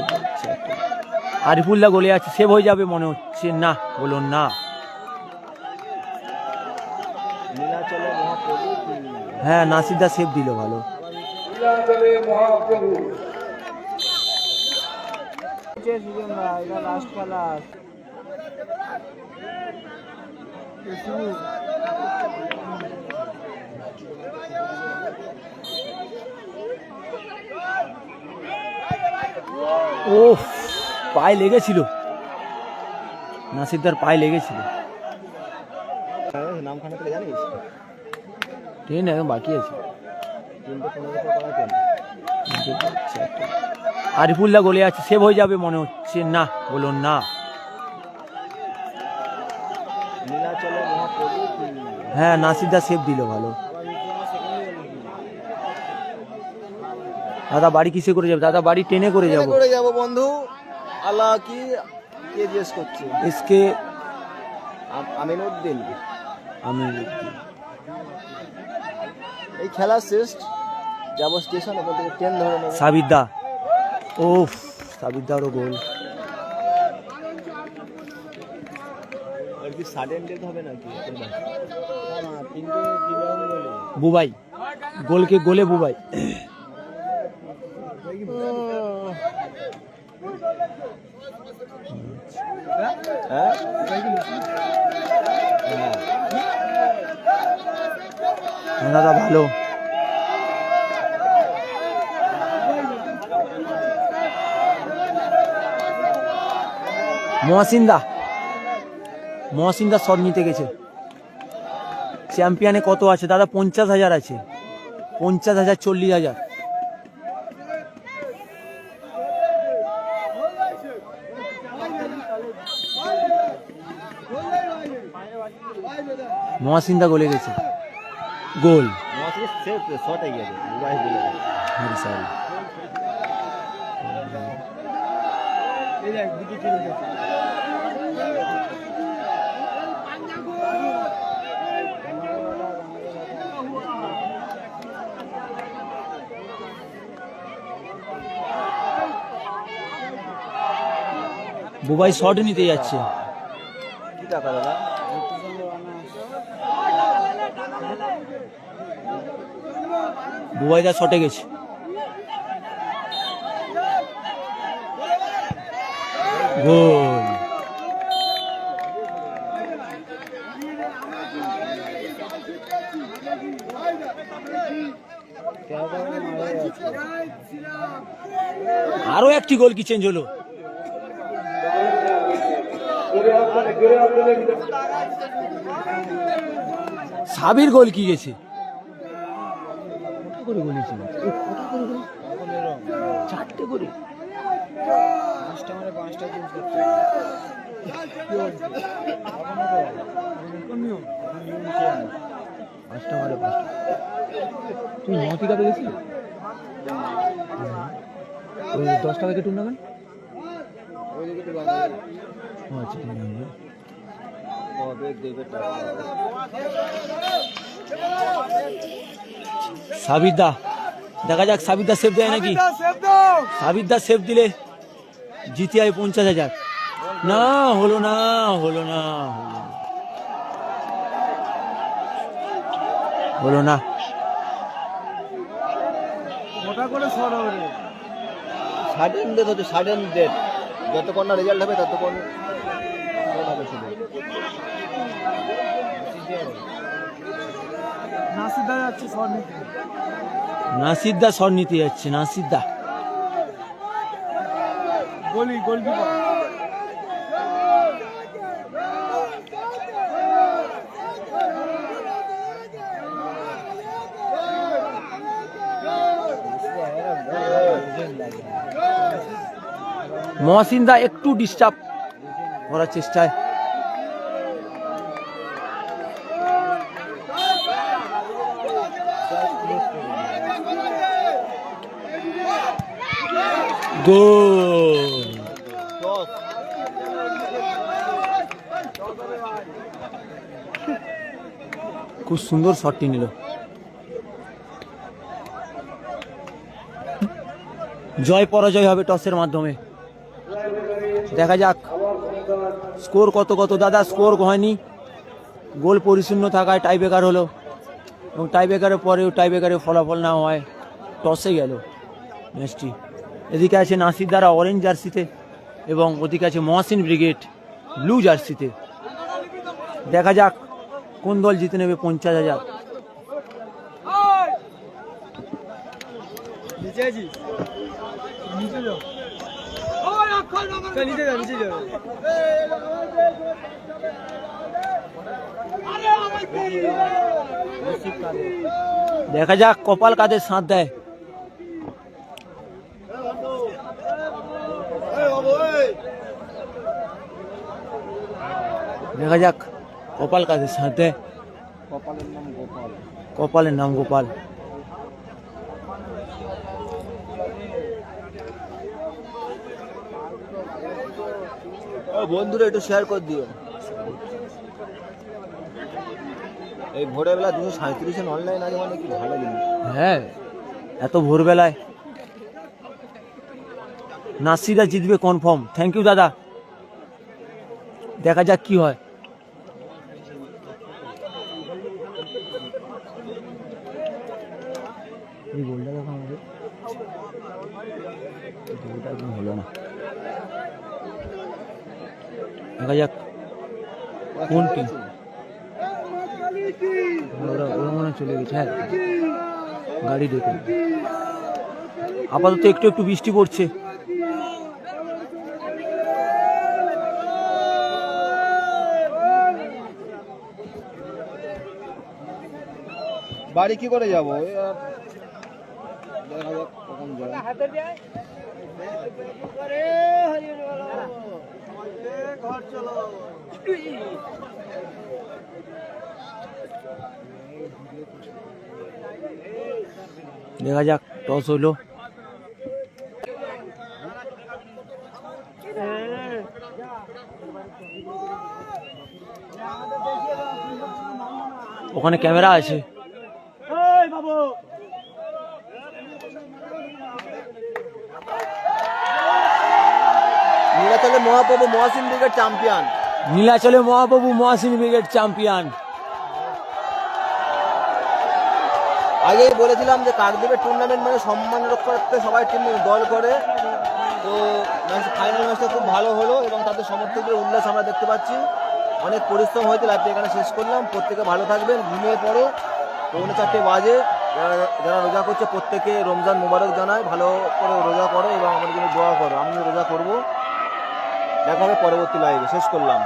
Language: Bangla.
আছে। আরিফুল্লাহ গোলে আছে সেভ হয়ে যাবে মনে হচ্ছে, না বলুন না? হ্যাঁ নাসিদা সেভ দিল ভালো জয় ও পায়ে লেগেছিল। নাসিরদার পায়ে লেগেছিল। ট্রেন এখন বাকি আছে। আরিফুল্লাহ গোলে আছে সেভ হয়ে যাবে মনে হচ্ছে। না বলুন না? হ্যাঁ নাসিদা সেভ দিল ভালো। দাদা বাড়ি কিসে করে যাবে? দাদা বাড়ি ট্রেনে করে যাব। করে যাব বন্ধু। আল্লাহ কি কে জিজ্ঞেস করছে এসকে আমিনুদ্দিন। এই খেলা শেষ যাব স্টেশন ওখান থেকে ট্রেন ধরে নেব। সাবিদ্দা ও সাবিদ্দারও গোল। বুবাই। গোলকে গোলে বুবাই। দাদা, ভালো। মহাসিন্দা। মহাসিন্দা শট নিতে গেছে। চ্যাম্পিয়নে কত আছে? দাদা, পঞ্চাশ হাজার আছে। পঞ্চাশ হাজার, চল্লিশ হাজার। মহাসিন্দা গোলে গেছে। গোল। বুবাই শট নিতে যাচ্ছে। কি টাকা দাদা? বুবাই দা শটে গেছে। আরও একটি গোল কি চেঞ্জ হলো? সাবির গোল কি গেছে? গোল চারটে করে। পাঁচটা মানে পাঁচটা টুর্নামেন্ট ও আচ্ছা কবে দেবে টাকা সাবিদা দেখা যাক সাবিদা সেভ দেয় নাকি? সাবিদা সেভ দিলে জিতে আয় পঞ্চাশ হাজার। না হলো না হলো না হলো না। সাডেন ডেট হচ্ছে সাডেন ডেট যতক্ষণ না রেজাল্ট হবে ততক্ষণ হবে শুধু নাসিদ্দা স্বর্ণীতি নিতে যাচ্ছে নাসিদ্দা গোলি গোলকিপার। মহসিন্দা একটু ডিস্টার্ব করার চেষ্টায়। খুব সুন্দর শটটি নিল। জয় পরাজয় হবে টসের মাধ্যমে। দেখা যাক। স্কোর কত কত? দাদা স্কোর হয়নি। গোল পরিশূন্য থাকায় টাই বেকার হলো। এবং টাই বেকারের পরেও টাই বেকারের ফলাফল না হয় টসে গেল ম্যাচটি এদিকে আছে নাসির দ্বারা অরেঞ্জ জার্সিতে এবং ওদিকে আছে মহাসিন ব্রিগেড ব্লু জার্সিতে দেখা যাক কোন দল জিতে নেবে পঞ্চাশ হাজার। আছিস নিচে যাও চল, নিচে যাও নিচে যাও দেখা যাক কপাল কাদের সাথ দেয় দেখা যাক কপাল কাদের সাথ দেয় কপালের নাম গোপাল কপালের নাম গোপাল বন্ধুরা, একটু শেয়ার করে দিও। এই ভোরবেলা দুশো সাঁত্রিশে অনলাইন আছে মানে কি ভালো জিনিস। হ্যাঁ এত ভোরবেলায়। নাসিরা জিতবে কনফার্ম থ্যাংক ইউ দাদা। দেখা যাক কি হয় এই গোলটা দেখো আমাদের গোলটা একদম হলো না দেখা যাক। কোন টিম ওরা ওরা মনে চলে গেছে হ্যাঁ। গাড়ি ডেকে আপাতত একটু একটু বৃষ্টি পড়ছে। বাড়ি কি করে যাব? দেখা যাক কখন যাই দেখা যাক টস হইল ওখানে ক্যামেরা আছে নীলাচলে মহাপ্রভু মহাসিন ব্রিগেড চ্যাম্পিয়ন। নীলাচলে মহাপ্রভু মহাসিন ব্রিগেড চ্যাম্পিয়ন। আগেই বলেছিলাম যে কাকদ্বীপের টুর্নামেন্ট মানে সম্মান রক্ষার্থে সবাই টিম দল করে। তো ফাইনাল ম্যাচটা খুব ভালো হলো এবং তাদের সমর্থকদের উল্লাস আমরা দেখতে পাচ্ছি। অনেক পরিশ্রম হয়েছে লাইভটা এখানে শেষ করলাম। প্রত্যেকে ভালো থাকবেন ঘুমিয়ে পড়ো। পৌনে চারটে বাজে। যারা যারা রোজা করছে প্রত্যেকে রমজান মোবারক জানায়। ভালো করে রোজা করো এবং আমার জন্য দোয়া করো। আমিও রোজা করব। দেখা হবে পরবর্তী লাইভে শেষ করলাম।